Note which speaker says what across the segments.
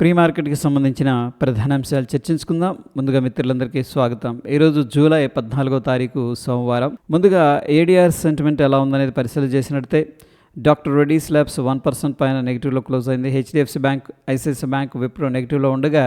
Speaker 1: Pre మార్కెట్కి సంబంధించిన ప్రధాన అంశాలు చర్చించుకుందాం. ముందుగా మిత్రులందరికీ స్వాగతం. ఈరోజు జూలై పద్నాలుగో తారీఖు సోమవారం. ముందుగా ఏడిఆర్ సెంటిమెంట్ ఎలా ఉందనేది పరిశీలన చేసినట్టే doctor Reddy's labs one percent పైన నెగిటివ్లో క్లోజ్ అయింది. HDFC bank ICICI bank Wipro నెగిటివ్లో ఉండగా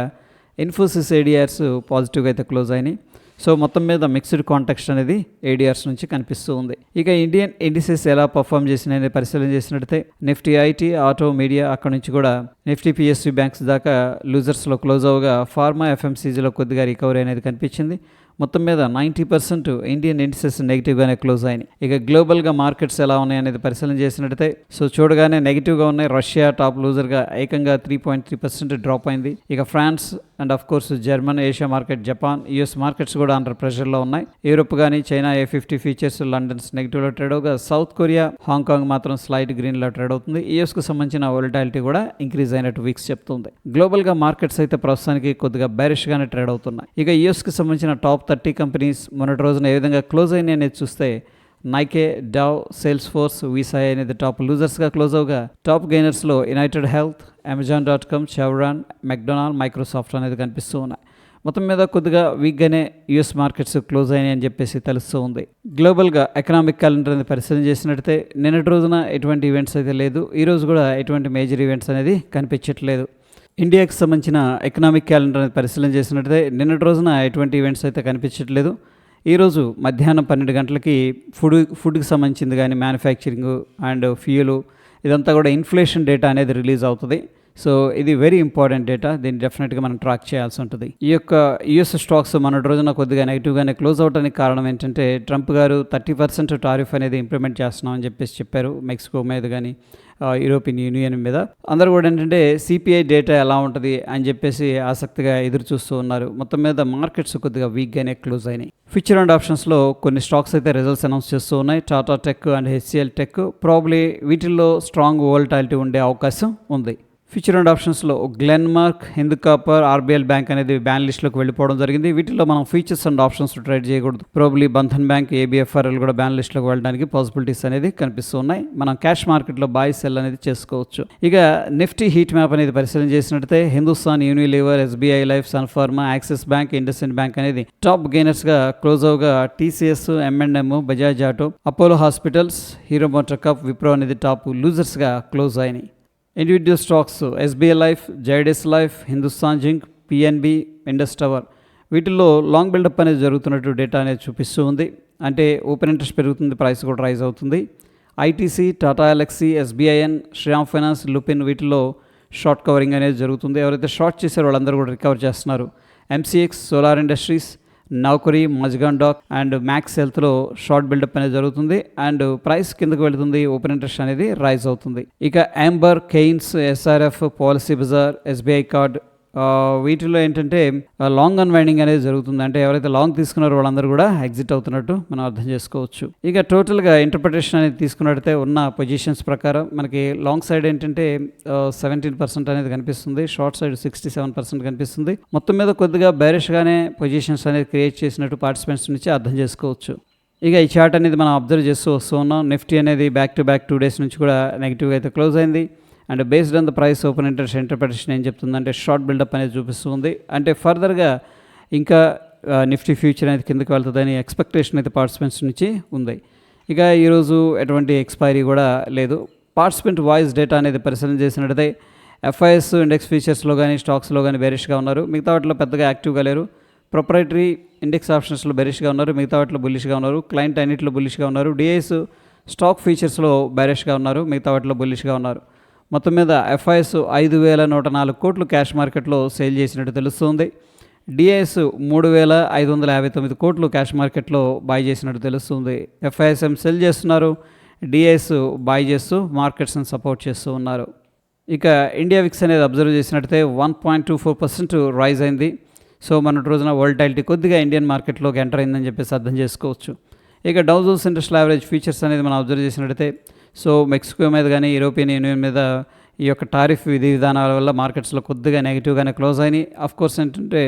Speaker 1: ఇన్ఫోసిస్ ఏడిఆర్స్ పాజిటివ్గా అయితే క్లోజ్ అయినాయి. సో మొత్తం మీద మిక్స్డ్ కాంటెక్స్ట్ అనేది ఏడిఆర్స్ నుంచి కనిపిస్తూ ఉంది. ఇక ఇండియన్ ఇండిసెస్ ఎలా పర్ఫామ్ చేసినాయని పరిశీలన చేసినట్టయితే నిఫ్టీ ఐటీ ఆటో మీడియా అక్కడ నుంచి కూడా నిఫ్టీ పిఎస్సి బ్యాంక్స్ దాకా లూజర్స్లో క్లోజ్ అవగా ఫార్మా ఎఫ్ఎంసీజీలో కొద్దిగా రికవరీ అనేది కనిపించింది. మొత్తం మీద నైంటీ పర్సెంట్ ఇండియన్ ఇండిసెస్ నెగిటివ్గానే క్లోజ్ అయినాయి. ఇక గ్లోబల్గా మార్కెట్స్ ఎలా ఉన్నాయి అనేది పరిశీలన చేసినట్టయితే సో చూడగానే నెగిటివ్గా ఉన్నాయి. రష్యా టాప్ లూజర్గా ఏకంగా three point three percent drop అయింది. ఇక France and of course German Asia market Japan US markets కూడా అండర్ ప్రెషర్లో ఉన్నాయి. యూరోప్ కానీ China A fifty futures London's నెగిటివ్లో trade అవగా. సౌత్ కొరియా హాంకాంగ్ మాత్రం స్లైట్ గ్రీన్లో ట్రేడ్ అవుతుంది. యుఎస్కు సంబంధించిన వొలటాలిటీ కూడా ఇంక్రీజ్ అయినట్టు వీక్స్ చెప్తుంది. గ్లోబల్గా మార్కెట్స్ అయితే ప్రస్తుతానికి కొద్దిగా బ్యారిష్గానే ట్రేడ్ అవుతున్నాయి. ఇక యుఎస్కి సంబంధించిన టాప్ థర్టీ కంపెనీస్ మొన్నటి రోజున ఏ విధంగా క్లోజ్ అయినాయి అనేది చూస్తే Nike Dow Salesforce Visa అనేది టాప్ లూజర్స్గా క్లోజ్ అవగా top గెయినర్స్లో UnitedHealth Amazon dot com Chevron McDonald Microsoft అనేది కనిపిస్తూ ఉన్నాయి. మొత్తం మీద కొద్దిగా వీక్గానే యుఎస్ మార్కెట్స్ క్లోజ్ అయినాయి అని చెప్పేసి తెలుస్తూ ఉంది. గ్లోబల్గా ఎకనామిక్ క్యాలెండర్ అనేది పరిశీలన చేసినట్టయితే నిన్నటి రోజున ఎటువంటి ఈవెంట్స్ అయితే లేదు ఈరోజు కూడా ఎటువంటి మేజర్ ఈవెంట్స్ అనేది కనిపించట్లేదు. ఇండియాకి సంబంధించిన ఎకనామిక్ క్యాలెండర్ అనేది పరిశీలన చేసినట్టయితే నిన్నటి రోజున ఎటువంటి ఈవెంట్స్ అయితే కనిపించట్లేదు. ఈరోజు మధ్యాహ్నం పన్నెండు గంటలకి ఫుడ్ ఫుడ్కి సంబంధించింది కానీ మ్యానుఫ్యాక్చరింగ్ అండ్ ఫ్యూయల్ ఇదంతా కూడా ఇన్ఫ్లేషన్ డేటా అనేది రిలీజ్ అవుతుంది. సో ఇది వెరీ ఇంపార్టెంట్ డేటా దీన్ని డెఫినెట్గా మనం ట్రాక్ చేయాల్సి ఉంటుంది. ఈ యొక్క యుఎస్ స్టాక్స్ మన రోజున కొద్దిగా నెగిటివ్గానే క్లోజ్ అవడానికి కారణం ఏంటంటే ట్రంప్ గారు థర్టీ పర్సెంట్ టారిఫ్ అనేది ఇంప్లిమెంట్ చేస్తున్నామని చెప్పేసి చెప్పారు. మెక్సికో మీద కానీ యూరోపియన్ యూనియన్ మీద. అందరూ కూడా ఏంటంటే సిపిఐ డేటా ఎలా ఉంటుంది అని చెప్పేసి ఆసక్తిగా ఎదురు చూస్తూ ఉన్నారు. మొత్తం మీద మార్కెట్స్ కొద్దిగా వీక్గానే క్లోజ్ అయినాయి. ఫ్యూచర్ అండ్ ఆప్షన్స్లో కొన్ని స్టాక్స్ అయితే రిజల్ట్స్ అనౌన్స్ చేస్తూ ఉన్నాయి. Tata tech and HCL tech probably వీటిల్లో స్ట్రాంగ్ వోల్టాలిటీ ఉండే అవకాశం ఉంది. ఫ్యూచర్ అండ్ ఆప్షన్స్లో Glenmark Hind copper RBL bank అనేది బ్యాన్ లిస్ట్లోకి వెళ్ళిపోవడం జరిగింది. వీటిలో మనం ఫీచర్స్ అండ్ ఆప్షన్స్ ట్రేడ్ చేయకూడదు. ప్రోబ్లీ బంధన్ బ్యాంక్ ఏబిఎఫ్ఆర్ఎల్ కూడా బ్యాన్ లిస్ట్లోకి వెళ్ళడానికి పాసిబిలిటీస్ అనేది కనిపిస్తూ ఉన్నాయి. మనం క్యాష్ మార్కెట్లో బాయ్ సెల్ అనేది చేసుకోవచ్చు. ఇక నిఫ్టీ హీట్ మ్యాప్ అనేది పరిశీలన చేసినట్టయితే Hindustan Unilever SBI life Sun Pharma Axis bank IndusInd bank అనేది టాప్ గెయినర్స్గా close అవగా TCS M and M Bajaj auto Apollo hospitals Hero MotoCorp Wipro అనేది టాప్ లూజర్స్గా క్లోజ్ అయినాయి. Individual stocks SBI life Zydus life Hindustan zinc PNB Indus tower వీటిల్లో long buildup అనేది జరుగుతున్నట్టు data అనేది చూపిస్తూ ఉంది. అంటే ఓపెన్ ఇంట్రెస్ట్ పెరుగుతుంది ప్రైస్ కూడా రైజ్ అవుతుంది. ITC Tata Elxsi SBIN Shriram finance Lupin వీటిలో షార్ట్ కవరింగ్ అనేది జరుగుతుంది. ఎవరైతే షార్ట్ చేశారో వాళ్ళందరూ కూడా రికవర్ చేస్తున్నారు. MCX solar industries Naukri Mazagon dock and Max హెల్త్లో short buildup అనేది జరుగుతుంది అండ్ ప్రైస్ కిందకు వెళుతుంది ఓపెన్ ఇంట్రెస్ట్ అనేది రైజ్ అవుతుంది. ఇక Amber Kaynes SRF PolicyBazaar SBI card వీటిలో ఏంటంటే లాంగ్ అన్వైండింగ్ అనేది జరుగుతుంది. అంటే ఎవరైతే లాంగ్ తీసుకున్నారో వాళ్ళందరూ కూడా ఎగ్జిట్ అవుతున్నట్టు మనం అర్థం చేసుకోవచ్చు. ఇక టోటల్గా ఇంటర్ప్రిటేషన్ అనేది తీసుకున్నట్టయితే ఉన్న పొజిషన్స్ ప్రకారం మనకి లాంగ్ సైడ్ ఏంటంటే సెవెంటీన్ పర్సెంట్ అనేది కనిపిస్తుంది. Short side sixty seven percent కనిపిస్తుంది. మొత్తం మీద కొద్దిగా బేరిష్గానే పొజిషన్స్ అనేది క్రియేట్ చేసినట్టు పార్టిసిపెంట్స్ నుంచి అర్థం చేసుకోవచ్చు. ఇక ఈ చార్ట్ అనేది మనం అబ్జర్వ్ చేస్తూ వస్తూ ఉన్నాం. నిఫ్టీ అనేది back to back two days నుంచి కూడా నెగిటివ్గా అయితే క్లోజ్ అయింది. And based on the price open interest interpretation ఏం చెప్తుందంటే షార్ట్ బిల్డప్ అనేది చూపిస్తుంది అంటే ఫర్దర్గా ఇంకా నిఫ్టీ ఫ్యూచర్ అనేది కిందకి వెళ్తుందని ఎక్స్పెక్టేషన్ అయితే పార్టిసిపెంట్స్ నుంచి ఉంది. ఇక ఈరోజు ఎటువంటి ఎక్స్పైరీ కూడా లేదు. పార్టిసిపెంట్ వాయిస్ డేటా అనేది పరిశీలన చేసినట్టయితే ఎఫ్ఐఎస్ ఇండెక్స్ ఫీచర్స్లో కానీ స్టాక్స్లో కానీ బెరిష్గా ఉన్నారు. మిగతా వాటిలో పెద్దగా యాక్టివ్గా లేరు. ప్రొపరేటరీ ఇండెక్స్ ఆప్షన్స్లో బెరిష్గా ఉన్నారు. మిగతా వాటిలో బుల్లిష్గా ఉన్నారు. క్లయింట్ అన్నింటిలో బుల్లిష్గా ఉన్నారు. డిఐఎస్ స్టాక్ ఫీచర్స్లో బెరిష్గా ఉన్నారు. మిగతా వాటిలో బుల్లిష్గా ఉన్నారు. మొత్తం మీద ఎఫ్ఐఎస్ ఐదు వేల నూట నాలుగు కోట్లు క్యాష్ మార్కెట్లో సేల్ చేసినట్టు తెలుస్తుంది. డిఐఎస్ మూడు వేల ఐదు వందల యాభై తొమ్మిది కోట్లు క్యాష్ మార్కెట్లో బాయ్ చేసినట్టు తెలుస్తుంది. ఎఫ్ఐఎస్ఎం సెల్ చేస్తున్నారు? డిఐఎస్ బాయ్ చేస్తూ మార్కెట్స్ని సపోర్ట్ చేస్తూ ఉన్నారు. ఇక ఇండియా విక్స్ అనేది అబ్జర్వ్ చేసినట్టయితే one point two four percent rise అయింది. సో మన రోజున వరల్టాలిటీ కొద్దిగా ఇండియన్ మార్కెట్లోకి ఎంటర్ అయిందని చెప్పేసి అర్థం చేసుకోవచ్చు. ఇక డౌజోస్ ఇండస్ట్రియల్ యావరేజ్ ఫీచర్స్ అనేది మనం అబ్జర్వ్ చేసినట్టయితే సో మెక్సికో మీద కానీ యూరోపియన్ యూనియన్ మీద ఈ యొక్క టారిఫ్ విధి విధానాల వల్ల మార్కెట్స్లో కొద్దిగా నెగిటివ్గానే క్లోజ్ అయినాయి. అఫ్ కోర్స్ ఏంటంటే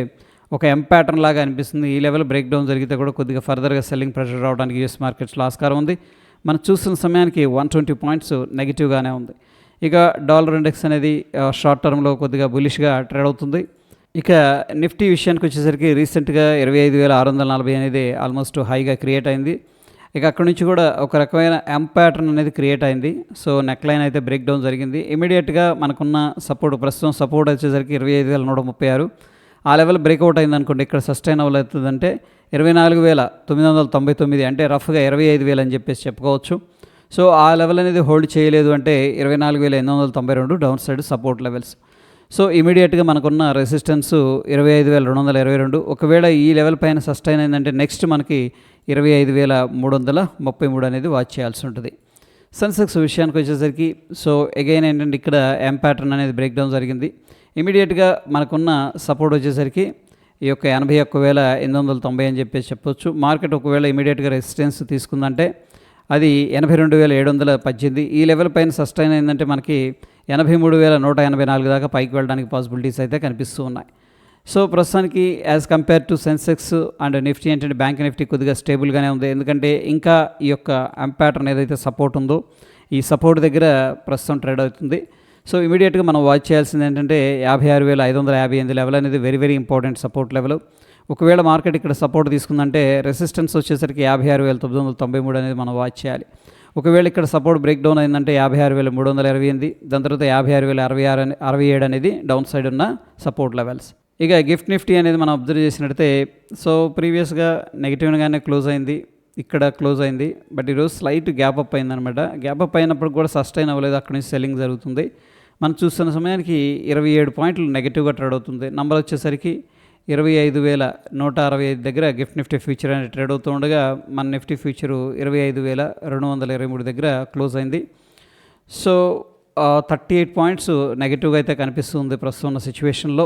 Speaker 1: ఒక ఎం ప్యాటర్న్ లాగా అనిపిస్తుంది. ఈ లెవెల్ బ్రేక్ డౌన్ జరిగితే కూడా కొద్దిగా ఫర్దర్గా సెల్లింగ్ ప్రెషర్ రావడానికి యూఎస్ మార్కెట్స్లో ఆస్కారం ఉంది. మనం చూస్తున్న సమయానికి వన్ ట్వంటీ పాయింట్స్ నెగిటివ్గానే ఉంది. ఇక డాలర్ ఇండెక్స్ అనేది షార్ట్ టర్మ్లో కొద్దిగా బులిష్గా ట్రేడ్ అవుతుంది. ఇక నిఫ్టీ విషయానికి వచ్చేసరికి రీసెంట్గా ఇరవై ఐదు వేల ఆరు వందల నలభై అనేది ఆల్మోస్ట్ హైగా క్రియేట్ అయింది. ఇక అక్కడి నుంచి కూడా ఒక రకమైన ఎం ప్యాటర్న్ అనేది క్రియేట్ అయింది. సో నెక్ లైన్ అయితే బ్రేక్ డౌన్ జరిగింది. ఇమీడియట్గా మనకున్న సపోర్ట్ ప్రస్తుతం సపోర్ట్ వచ్చేసరికి ఇరవై ఐదు వేల నూట ముప్పై ఆరు. ఆ లెవెల్ బ్రేక్అవుట్ అయింది అనుకోండి ఇక్కడ సస్టైన్ అవుతుందంటే ఇరవై నాలుగు వేల తొమ్మిది వందల తొంభై తొమ్మిది అంటే రఫ్గా ఇరవై ఐదు వేలు అని చెప్పేసి చెప్పుకోవచ్చు. సో ఆ లెవెల్ అనేది హోల్డ్ చేయలేదు అంటే ఇరవై నాలుగు వేల ఎనిమిది వందల తొంభై రెండు down side support levels so ఇమీడియట్గా మనకున్న రెసిస్టెన్స్ ఇరవై ఐదు వేల రెండు వందల ఇరవై రెండు. ఒకవేళ ఈ లెవెల్ పైన సస్టైన్ అయిందంటే నెక్స్ట్ మనకి ఇరవై ఐదు వేల మూడు వందల ముప్పై మూడు అనేది వాచ్ చేయాల్సి ఉంటుంది. సెన్సెక్స్ విషయానికి వచ్చేసరికి సో అగైన్ ఏంటంటే ఇక్కడ ఎం ప్యాటర్న్ అనేది బ్రేక్ డౌన్ జరిగింది. ఇమీడియట్గా మనకున్న సపోర్ట్ వచ్చేసరికి ఈ యొక్క ఎనభై ఒక్క వేల ఎనిమిది వందల తొంభై అని చెప్పేసి చెప్పొచ్చు. మార్కెట్ ఒకవేళ ఇమీడియట్గా రెసిస్టెన్స్ తీసుకుందంటే అది ఎనభై రెండు వేల ఏడు వందల పద్దెనిమిది. ఈ లెవెల్ పైన సస్టైన్ అయిందంటే మనకి ఎనభై మూడు వేల నూట ఎనభై నాలుగు దాకా పైకి వెళ్ళడానికి పాసిబిలిటీస్ అయితే కనిపిస్తూ ఉన్నాయి. సో ప్రస్తుతానికి as compare to Sensex and Nifty ఏంటంటే బ్యాంక్ నిఫ్టీ కొద్దిగా స్టేబుల్గానే ఉంది. ఎందుకంటే ఇంకా ఈ యొక్క ప్యాటర్న్ ఏదైతే సపోర్ట్ ఉందో ఈ సపోర్ట్ దగ్గర ప్రస్తుతం ట్రేడ్ అవుతుంది. సో ఇమీడియట్గా మనం వాచ్ చేయాల్సింది ఏంటంటే యాభై ఆరు వేల ఐదు వందల యాభై ఎనిమిది లెవెల్ అనేది very very important support level. ఒకవేళ మార్కెట్ ఇక్కడ సపోర్ట్ తీసుకుందంటే రెసిస్టెన్స్ వచ్చేసరికి యాభై ఆరు వేల తొమ్మిది వందల తొంభై మూడు అనేది మనం వాచ్ చేయాలి. ఒకవేళ ఇక్కడ సపోర్ట్ బ్రేక్ డౌన్ అయిందంటే యాభై ఆరు వేల మూడు వందల ఇరవై ఎనిమిది దాని తర్వాత యాభై ఆరు వేల అరవై ఆరు అని- అరవై ఏడు అనేది డౌన్ సైడ్ ఉన్న సపోర్ట్ లెవెల్స్. ఇక గిఫ్ట్ నిఫ్టీ అనేది మనం అబ్జర్వ్ చేసినట్టయితే సో ప్రీవియస్గా నెగిటివ్గానే క్లోజ్ అయింది ఇక్కడ క్లోజ్ అయింది బట్ ఈరోజు స్లైట్ గ్యాప్ అప్ అయిందనమాట గ్యాప్ అప్ అయినప్పుడు కూడా సస్టైన్ అవ్వలేదు అక్కడి నుంచి సెల్లింగ్ జరుగుతుంది. మనం చూస్తున్న సమయానికి ఇరవై ఏడు పాయింట్లు నెగిటివ్గా ట్రేడ్ అవుతుంది. నంబర్ వచ్చేసరికి ఇరవై ఐదు వేల నూట అరవై ఐదు దగ్గర గిఫ్ట్ నిఫ్టీ ఫ్యూచర్ అనేది ట్రేడ్ అవుతూ ఉండగా మన నిఫ్టీ ఫ్యూచరు ఇరవై ఐదు వేల రెండు వందల ఇరవై మూడు దగ్గర క్లోజ్ అయింది. సో థర్టీ ఎయిట్ పాయింట్స్ నెగిటివ్గా అయితే కనిపిస్తుంది ప్రస్తుతం ఉన్న సిచ్యువేషన్లో.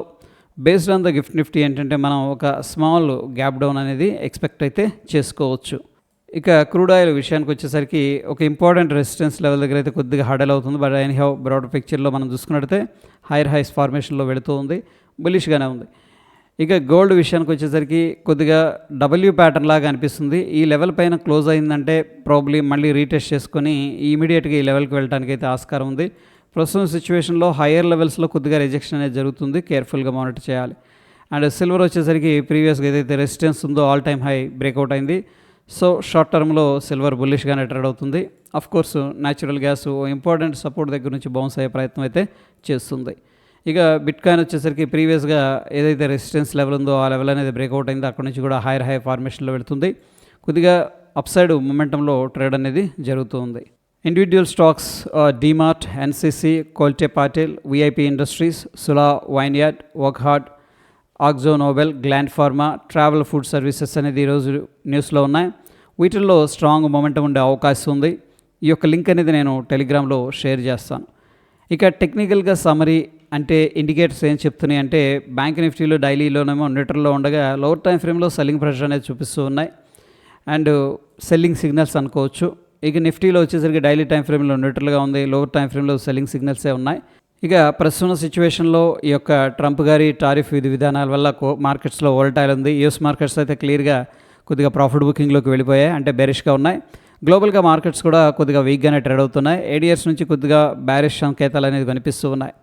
Speaker 1: Based on the gift Nifty ఏంటంటే మనం ఒక స్మాల్ గ్యాప్ డౌన్ అనేది ఎక్స్పెక్ట్ అయితే చేసుకోవచ్చు. ఇక క్రూడ్ ఆయిల్ విషయానికి వచ్చేసరికి ఒక ఇంపార్టెంట్ రెసిస్టెన్స్ లెవెల్ దగ్గర అయితే కొద్దిగా హడల్ అవుతుంది. బట్ ఐన్ హ్యావ్ బ్రాడ్ పిక్చర్లో మనం చూసుకున్నట్టయితే హైర్ హైస్ ఫార్మేషన్లో వెళుతూ ఉంది. బులిష్గానే ఉంది. ఇక గోల్డ్ విషయానికి వచ్చేసరికి కొద్దిగా డబ్ల్యూ ప్యాటర్న్ లాగా అనిపిస్తుంది. ఈ లెవెల్ పైన క్లోజ్ అయిందంటే ప్రాబ్లీ మళ్ళీ రీటెస్ట్ చేసుకొని ఇమీడియట్గా ఈ లెవెల్కి వెళ్ళడానికి అయితే ఆస్కారం ఉంది. ప్రస్తుతం సిచ్యువేషన్లో హయ్యర్ లెవెల్స్లో కొద్దిగా రిజెక్షన్ అనేది జరుగుతుంది. కేర్ఫుల్గా మానిటర్ చేయాలి. అండ్ సిల్వర్ వచ్చేసరికి ప్రీవియస్గా ఏదైతే రెసిస్టెన్స్ ఉందో ఆల్ టైమ్ హై బ్రేక్అవుట్ అయింది. సో షార్ట్ టర్మ్లో సిల్వర్ బుల్లిష్గానే ట్రేడ్ అవుతుంది. Of course natural gas important support దగ్గర నుంచి బౌన్స్ అయ్యే ప్రయత్నం అయితే చేస్తుంది. ఇక బిట్ కాయిన్ వచ్చేసరికి ప్రీవియస్గా ఏదైతే రెసిస్టెన్స్ లెవెల్ ఉందో ఆ లెవెల్ అనేది బ్రేక్అవుట్ అయిందో అక్కడ నుంచి కూడా హైర్ హై ఫార్మేషన్లో వెళుతుంది. కొద్దిగా అప్సైడ్ మొమెంటంలో ట్రేడ్ అనేది జరుగుతుంది. Individual stocks DMart NCC Kolte Patil VIP industries Sula vineyard Wockhardt Akzo Nobel Gland pharma travel food services అనేది ఈరోజు న్యూస్లో ఉన్నాయి. వీటిల్లో స్ట్రాంగ్ మొమెంటం ఉండే అవకాశం ఉంది. ఈ యొక్క లింక్ అనేది నేను టెలిగ్రామ్లో షేర్ చేస్తాను. ఇక టెక్నికల్గా సమరీ అంటే ఇండికేటర్స్ ఏం చెప్తున్నాయి అంటే బ్యాంక్ నిఫ్టీలో డైలీలోనేమో న్యూట్రల్లో ఉండగా లోవర్ టైం ఫ్రేమ్లో సెల్లింగ్ ప్రెషర్ అనేది చూపిస్తూ ఉన్నాయి. అండ్ సెల్లింగ్ సిగ్నల్స్ అనుకోవచ్చు. ఇక నిఫ్టీలో వచ్చేసరికి డైలీ టైం ఫ్రేమ్లో న్యూట్రల్గా ఉంది. లోవర్ టైం ఫ్రేమ్లో సెల్లింగ్ సిగ్నల్సే ఉన్నాయి. ఇక ప్రస్తుత సిచ్యువేషన్లో ఈ యొక్క ట్రంప్ గారి టారిఫ్ విధి విధానాల వల్ల కో మార్కెట్స్లో ఓల్టైల్ ఉంది. యూఎస్ మార్కెట్స్ అయితే క్లియర్గా కొద్దిగా ప్రాఫిట్ బుకింగ్లోకి వెళ్ళిపోయాయి. అంటే బెరిష్గా ఉన్నాయి. గ్లోబల్గా మార్కెట్స్ కూడా కొద్దిగా వీక్గానే ట్రేడ్ అవుతున్నాయి. ఏడియర్స్ నుంచి కొద్దిగా బ్యారిష్ సంకేతాలు అనేది కనిపిస్తూ ఉన్నాయి.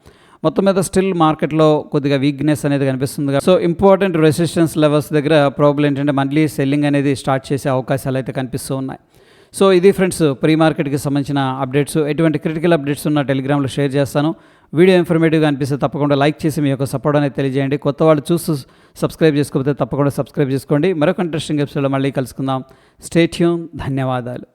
Speaker 1: మొత్తం మీద స్టిల్ మార్కెట్లో కొద్దిగా వీక్నెస్ అనేది కనిపిస్తుంది సో ఇంపార్టెంట్ రెసిస్టెన్స్ లెవెల్స్ దగ్గర ప్రాబ్లం ఏంటంటే మళ్ళీ సెల్లింగ్ అనేది స్టార్ట్ చేసే అవకాశాలు అయితే కనిపిస్తూ ఉన్నాయి. సో ఇది ఫ్రెండ్స్ ప్రీ మార్కెట్కి సంబంధించిన అప్డేట్స్ ఎటువంటి క్రిటికల్ అప్డేట్స్ ఉన్న టెలిగ్రామ్లో షేర్ చేస్తాను. వీడియో ఇన్ఫర్మేటివ్గా అనిపిస్తే తప్పకుండా లైక్ చేసి మీ యొక్క సపోర్ట్ అనేది తెలియజేయండి. కొత్త వాళ్ళు చూస్తూ సబ్స్క్రైబ్ చేసుకోకపోతే తప్పకుండా సబ్స్క్రైబ్ చేసుకోండి. మరొక ఇంట్రెస్టింగ్ ఎపిసోడ్లో మళ్ళీ కలుసుకుందాం. స్టేట్యూన్ ధన్యవాదాలు.